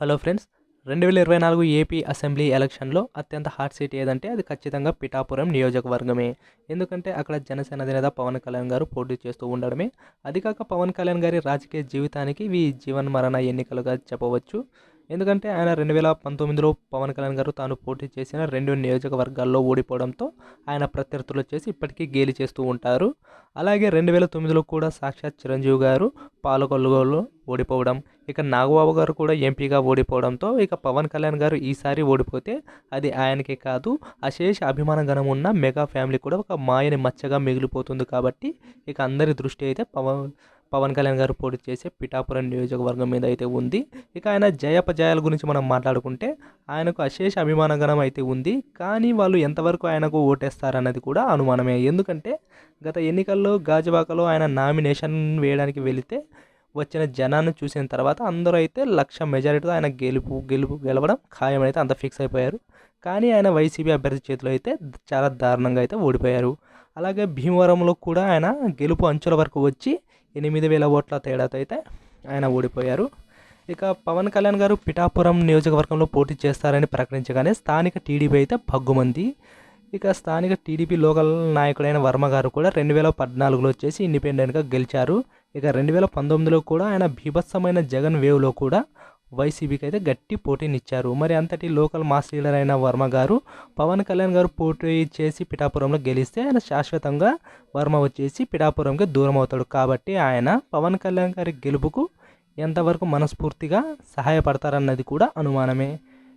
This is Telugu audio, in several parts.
హలో ఫ్రెండ్స్ రెండు వేల ఇరవై నాలుగు ఏపీ అసెంబ్లీ ఎలక్షన్లో అత్యంత హాట్ సీట్ ఏదంటే అది ఖచ్చితంగా పిఠాపురం నియోజకవర్గమే. ఎందుకంటే అక్కడ జనసేన అధినేత పవన్ కళ్యాణ్ గారు పోటీ చేస్తూ ఉండడమే. అది కాక పవన్ కళ్యాణ్ గారి రాజకీయ జీవితానికి ఇవి జీవన్ మరణ ఎన్నికలుగా చెప్పవచ్చు. ఎందుకంటే ఆయన రెండు వేల పంతొమ్మిదిలో పవన్ కళ్యాణ్ గారు తాను పోటీ చేసిన రెండు నియోజకవర్గాల్లో ఓడిపోవడంతో ఆయన ప్రత్యర్థులు వచ్చేసి ఇప్పటికీ గేలి చేస్తూ ఉంటారు. అలాగే రెండు వేల తొమ్మిదిలో కూడా సాక్షాత్ చిరంజీవి గారు పాలకొల్లుగోలు ఓడిపోవడం ఇక నాగబాబు గారు కూడా ఎంపీగా ఓడిపోవడంతో ఇక పవన్ కళ్యాణ్ గారు ఈసారి ఓడిపోతే అది ఆయనకే కాదు అశేష అభిమాన గణం ఉన్న మెగా ఫ్యామిలీ కూడా ఒక మాయని మచ్చగా మిగిలిపోతుంది కాబట్టి ఇక అందరి దృష్టి అయితే పవన్ పవన్ కళ్యాణ్ గారు పోటీ చేసే పిఠాపురం నియోజకవర్గం మీద అయితే ఉంది. ఇక ఆయన జయాపజయాల గురించి మనం మాట్లాడుకుంటే ఆయనకు అశేష అభిమానగణం అయితే ఉంది. కానీ వాళ్ళు ఎంతవరకు ఆయనకు ఓటేస్తారన్నది కూడా అనుమానమే. ఎందుకంటే గత ఎన్నికల్లో గాజువాకలో ఆయన నామినేషన్ వేయడానికి వెళితే వచ్చిన జనాన్ని చూసిన తర్వాత అందరూ అయితే లక్ష మెజారిటీతో ఆయన గెలుపు గెలుపు గెలవడం ఖాయమైతే అంత ఫిక్స్ అయిపోయారు. కానీ ఆయన వైసీపీ అభ్యర్థి చేతిలో అయితే చాలా దారుణంగా అయితే ఓడిపోయారు. అలాగే భీమవరంలో కూడా ఆయన గెలుపు అంచుల వరకు వచ్చి ఎనిమిది వేల ఓట్ల తేడాతో అయితే ఆయన ఓడిపోయారు. ఇక పవన్ కళ్యాణ్ గారు పిఠాపురం నియోజకవర్గంలో పోటీ చేస్తారని ప్రకటించగానే స్థానిక టీడీపీ అయితే భగ్గుమంది. ఇక స్థానిక టీడీపీ లోకల్ నాయకుడైన వర్మ గారు కూడా రెండు వేల పద్నాలుగులో వచ్చేసి ఇండిపెండెంట్గా గెలిచారు. ఇక రెండు వేల పంతొమ్మిదిలో కూడా ఆయన బీభత్సమైన జగన్ వేవ్లో కూడా వైసీపీకి అయితే గట్టి పోటీనిచ్చారు. మరి అంతటి లోకల్ మాస్ లీడర్ అయిన వర్మ గారు పవన్ కళ్యాణ్ గారు పోటీ చేసి పిఠాపురంలో గెలిస్తే ఆయన శాశ్వతంగా వర్మ వచ్చేసి పిఠాపురంకి దూరం అవుతాడు కాబట్టి ఆయన పవన్ కళ్యాణ్ గారి గెలుపుకు ఎంతవరకు మనస్ఫూర్తిగా సహాయపడతారన్నది కూడా అనుమానమే.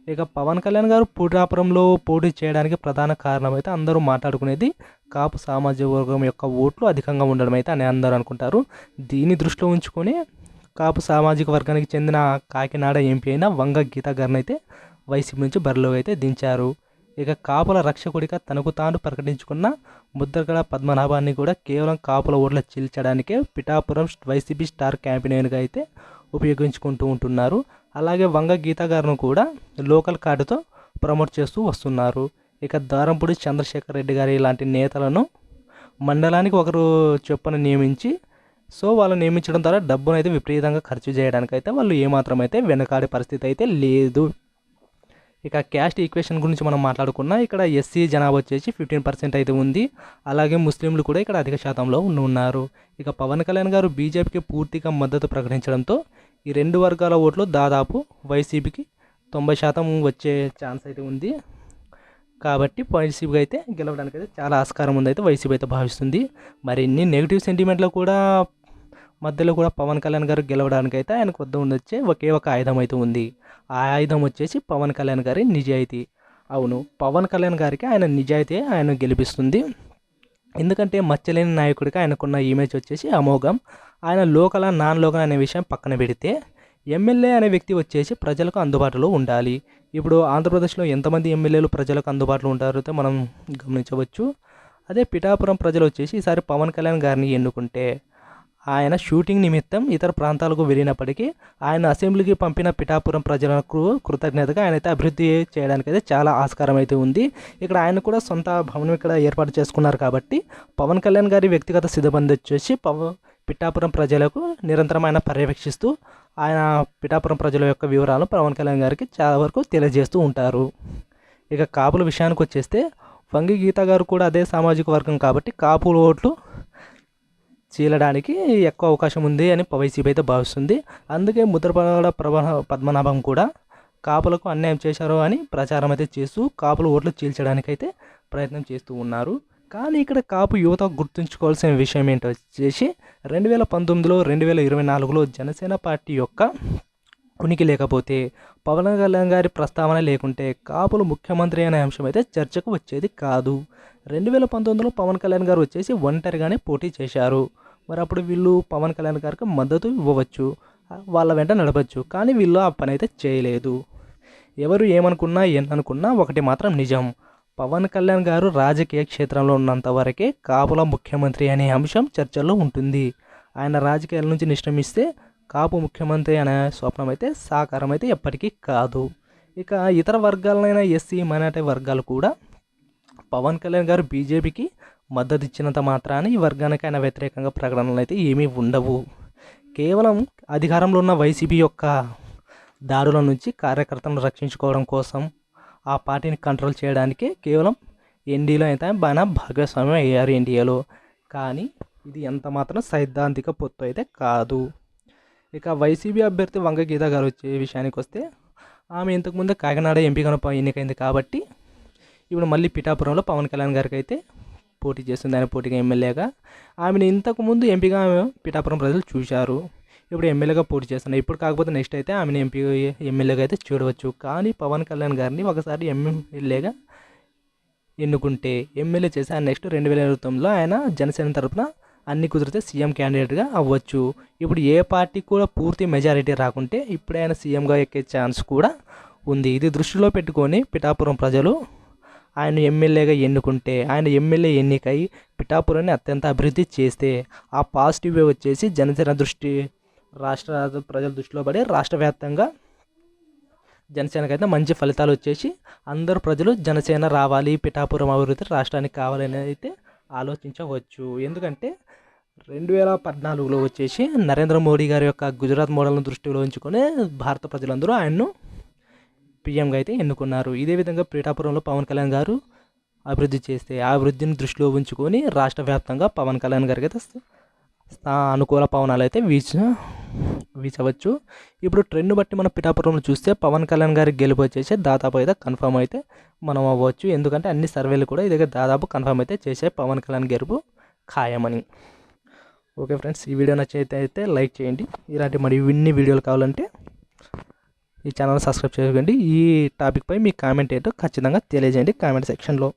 ఇక పవన్ కళ్యాణ్ గారు పిఠాపురంలో పోటీ చేయడానికి ప్రధాన కారణం అయితే అందరూ మాట్లాడుకునేది కాపు సామాజిక వర్గం యొక్క ఓట్లు అధికంగా ఉండడం అయితే అని అందరూ అనుకుంటారు. దీన్ని దృష్టిలో ఉంచుకొని కాపు సామాజిక వర్గానికి చెందిన కాకినాడ ఎంపీ అయిన వంగ గీతా గారిని అయితే వైసీపీ నుంచి బరిలో అయితే దించారు. ఇక కాపుల రక్షకుడిగా తనకు తాను ప్రకటించుకున్న ముద్రగడ పద్మనాభాన్ని కూడా కేవలం కాపుల ఓట్ల చీల్చడానికే పిఠాపురం వైసీపీ స్టార్ క్యాంపెయిన్గా అయితే ఉపయోగించుకుంటూ ఉంటున్నారు. అలాగే వంగ గీత గారును కూడా లోకల్ కార్డుతో ప్రమోట్ చేస్తూ వస్తున్నారు. ఇక దారంపూడి చంద్రశేఖర్ రెడ్డి గారి ఇలాంటి నేతలను మండలానికి ఒకరు చొప్పున నియమించి సో వాళ్ళని నియమించడం ద్వారా డబ్బును అయితే విపరీతంగా ఖర్చు చేయడానికి అయితే వాళ్ళు ఏమాత్రం అయితే వెనకాడే పరిస్థితి అయితే లేదు. ఇక క్యాస్ట్ ఈక్వేషన్ గురించి మనం మాట్లాడుకున్నా ఇక్కడ ఎస్సీ జనాభా వచ్చేసి ఫిఫ్టీన్ పర్సెంట్ అయితే ఉంది. అలాగే ముస్లింలు కూడా ఇక్కడ అధిక శాతంలో ఉన్నారు. ఇక పవన్ కళ్యాణ్ గారు బీజేపీకి పూర్తిగా మద్దతు ప్రకటించడంతో ఈ రెండు వర్గాల ఓట్లు దాదాపు వైసీపీకి తొంభై శాతం వచ్చే ఛాన్స్ అయితే ఉంది. కాబట్టి వైసీపీ అయితే గెలవడానికి అయితే చాలా ఆస్కారం ఉంది అయితే వైసీపీ అయితే భావిస్తుంది. మరిన్ని నెగిటివ్ సెంటిమెంట్లో కూడా మధ్యలో కూడా పవన్ కళ్యాణ్ గారు గెలవడానికి అయితే ఆయనకు వద్ద ఉండొచ్చే ఒకే ఒక ఆయుధం అయితే ఉంది. ఆ ఆయుధం వచ్చేసి పవన్ కళ్యాణ్ గారి నిజాయితీ. అవును పవన్ కళ్యాణ్ గారికి ఆయన నిజాయితీ ఆయన గెలిపిస్తుంది. ఎందుకంటే మచ్చలేని నాయకుడికి ఆయనకున్న ఇమేజ్ వచ్చేసి అమోఘం. ఆయన లోకల నాన్ లోకల్ అనే విషయం పక్కన పెడితే ఎమ్మెల్యే అనే వ్యక్తి వచ్చేసి ప్రజలకు అందుబాటులో ఉండాలి. ఇప్పుడు ఆంధ్రప్రదేశ్లో ఎంతమంది ఎమ్మెల్యేలు ప్రజలకు అందుబాటులో ఉంటారో మనం గమనించవచ్చు. అదే పిఠాపురం ప్రజలు వచ్చేసి ఈసారి పవన్ కళ్యాణ్ గారిని ఎన్నుకుంటే ఆయన షూటింగ్ నిమిత్తం ఇతర ప్రాంతాలకు వెళ్ళినప్పటికీ ఆయన అసెంబ్లీకి పంపిన పిఠాపురం ప్రజలకు కృతజ్ఞతగా ఆయన అయితే అభివృద్ధి చేయడానికి అయితే చాలా ఆస్కారం అయితే ఉంది. ఇక్కడ ఆయన కూడా సొంత భవనం ఇక్కడ ఏర్పాటు చేసుకున్నారు కాబట్టి పవన్ కళ్యాణ్ గారి వ్యక్తిగత సిద్ధబంది వచ్చేసి పవ పిఠాపురం ప్రజలకు నిరంతరం ఆయన పర్యవేక్షిస్తూ ఆయన పిఠాపురం ప్రజల యొక్క వివరాలను పవన్ కళ్యాణ్ గారికి చాలా వరకు తెలియజేస్తూ ఉంటారు. ఇక కాపుల విషయానికి వచ్చేస్తే వంగి గీత గారు కూడా అదే సామాజిక వర్గం కాబట్టి కాపుల ఓట్లు చీలడానికి ఎక్కువ అవకాశం ఉంది అని వైసీపీ అయితే భావిస్తుంది. అందుకే ముద్రపడ ప్రభ పద్మనాభం కూడా కాపులకు అన్యాయం చేశారు అని ప్రచారం అయితే చేస్తూ కాపులు ఓట్లు చీల్చడానికైతే ప్రయత్నం చేస్తూ ఉన్నారు. కానీ ఇక్కడ కాపు యువత గుర్తుంచుకోవాల్సిన విషయం ఏంటో వచ్చేసి రెండు వేల పంతొమ్మిదిలో రెండు వేల ఇరవై నాలుగులో జనసేన పార్టీ యొక్క ఉనికి లేకపోతే పవన్ కళ్యాణ్ గారి ప్రస్తావన లేకుంటే కాపులు ముఖ్యమంత్రి అనే అంశం అయితే చర్చకు వచ్చేది కాదు. రెండు వేల పంతొమ్మిదిలో పవన్ కళ్యాణ్ గారు వచ్చేసి ఒంటరిగానే పోటీ చేశారు. మరి అప్పుడు వీళ్ళు పవన్ కళ్యాణ్ గారికి మద్దతు ఇవ్వవచ్చు వాళ్ళ వెంట నడపచ్చు కానీ వీళ్ళు ఆ పని అయితే చేయలేదు. ఎవరు ఏమనుకున్నా ఏమనుకున్నా ఒకటి మాత్రం నిజం. పవన్ కళ్యాణ్ గారు రాజకీయ క్షేత్రంలో ఉన్నంత వరకే కాపుల ముఖ్యమంత్రి అనే అంశం చర్చల్లో ఉంటుంది. ఆయన రాజకీయాల నుంచి నిష్క్రమిస్తే కాపు ముఖ్యమంత్రి అనే స్వప్నం అయితే సాకారం అయితే ఎప్పటికీ కాదు. ఇక ఇతర వర్గాలైన ఎస్సీ మైనార్టీ వర్గాలు కూడా పవన్ కళ్యాణ్ గారు బీజేపీకి మద్దతు ఇచ్చినంత మాత్రాన ఈ వర్గానికి ఆయన వ్యతిరేకంగా ప్రకటనలు అయితే ఏమీ ఉండవు. కేవలం అధికారంలో ఉన్న వైసీపీ యొక్క దాడుల నుంచి కార్యకర్తలను రక్షించుకోవడం కోసం ఆ పార్టీని కంట్రోల్ చేయడానికి కేవలం ఎన్డీలో అయితే బాగా భాగస్వామ్యం అయ్యారు ఎన్డీఏలో. కానీ ఇది ఎంత మాత్రం సైద్ధాంతిక పొత్తు అయితే కాదు. ఇక వైసీపీ అభ్యర్థి వంగ గీత గారు వచ్చే విషయానికి వస్తే ఆమె ఇంతకుముందు కాకినాడ ఎంపీగా ఎన్నికైంది కాబట్టి ఇప్పుడు మళ్ళీ పిఠాపురంలో పవన్ కళ్యాణ్ గారికి అయితే పోటీ చేస్తుంది ఆయన పోటీగా ఎమ్మెల్యేగా ఆమెను ఇంతకుముందు ఎంపీగా ఆమె పిఠాపురం ప్రజలు చూశారు. ఇప్పుడు ఎమ్మెల్యేగా పోటీ చేస్తున్నారు. ఇప్పుడు కాకపోతే నెక్స్ట్ అయితే ఆమెను ఎంపీ ఎమ్మెల్యేగా అయితే చూడవచ్చు. కానీ పవన్ కళ్యాణ్ గారిని ఒకసారి ఎమ్మెల్యేగా ఎన్నుకుంటే ఎమ్మెల్యే చేసి ఆయన నెక్స్ట్ రెండు వేల ఇరవై తొమ్మిదిలో ఆయన జనసేన తరపున అన్ని కుదిరితే సీఎం క్యాండిడేట్గా అవ్వచ్చు. ఇప్పుడు ఏ పార్టీ కూడా పూర్తి మెజారిటీ రాకుంటే ఇప్పుడే ఆయన సీఎంగా ఎక్కే ఛాన్స్ కూడా ఉంది. ఇది దృష్టిలో పెట్టుకొని పిఠాపురం ప్రజలు ఆయన ఎమ్మెల్యేగా ఎన్నుకుంటే ఆయన ఎమ్మెల్యే ఎన్నికై పిఠాపురాన్ని అత్యంత అభివృద్ధి చేస్తే ఆ పాజిటివ్ వచ్చేసి జనసేన దృష్టి రాష్ట్ర ప్రజల దృష్టిలో పడి రాష్ట్ర వ్యాప్తంగా జనసేనకి అయితే మంచి ఫలితాలు వచ్చేసి అందరు ప్రజలు జనసేన రావాలి పిఠాపురం అభివృద్ధి రాష్ట్రానికి కావాలని అయితే ఆలోచించవచ్చు. ఎందుకంటే రెండు వేల పద్నాలుగులో వచ్చేసి నరేంద్ర మోడీ గారి యొక్క గుజరాత్ మోడల్ను దృష్టిలో ఉంచుకొని భారత ప్రజలందరూ ఆయన్ను పీఎంగా అయితే ఎన్నుకున్నారు. ఇదే విధంగా పీఠాపురంలో పవన్ కళ్యాణ్ గారు అభివృద్ధి చేస్తే ఆ అభివృద్ధిని దృష్టిలో ఉంచుకొని రాష్ట్ర వ్యాప్తంగా పవన్ కళ్యాణ్ గారికి అయితే అనుకూల పవనాలు అయితే వీచ వీచవచ్చు. ఇప్పుడు ట్రెండ్ బట్టి మనం పిఠాపురంలో చూస్తే పవన్ కళ్యాణ్ గారి గెలుపు వచ్చేసి దాదాపు అయితే కన్ఫర్మ్ అయితే మనం అవ్వచ్చు. ఎందుకంటే అన్ని సర్వేలు కూడా ఇది దాదాపు కన్ఫర్మ్ అయితే చేసే పవన్ కళ్యాణ్ గెలుపు ఖాయమని. ఓకే ఫ్రెండ్స్ ఈ వీడియో నచ్చితే అయితే లైక్ చేయండి. ఇలాంటి మరి ఇన్ని వీడియోలు కావాలంటే ఈ ఛానల్ సబ్స్క్రైబ్ చేసుకోండి ఈ టాపిక్పై మీ కామెంట్ ఏంటో ఖచ్చితంగా తెలియజేయండి కామెంట్ సెక్షన్లో.